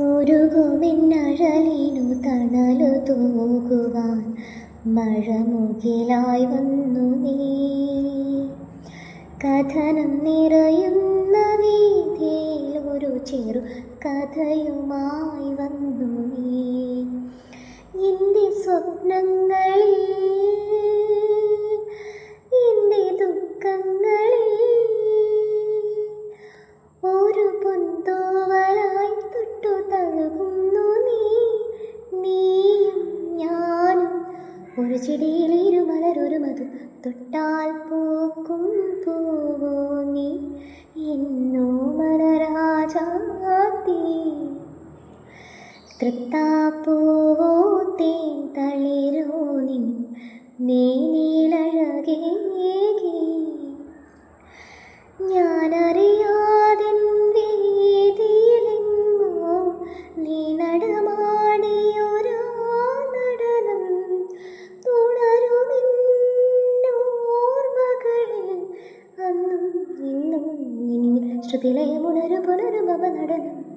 ഉരുകുമിന്നഴലിനു തണലു തൂകുവാൻ മഴമുകിലായി വന്നു നീ. കഥനം നിറയുന്ന വീതിയിൽ ഒരു ചെറു കഥയുമായി വന്നു നീ. എന്റെ സ്വപ്നങ്ങളിൽ എന്റെ ദുഃഖങ്ങളിൽ ഒരു ചെടിയിൽ ഇരുമലരൊരു മധു. തൊട്ടാൽ പൂക്കും പൂവോ നീ? എന്നോ മലരാജാത്തി തൃത്താപ്പൂവോ തേൻ തളിരോ നീ മേനിലഴകേകി ശ്രുതിലയമുണരു പുനരുഭവ നടനം.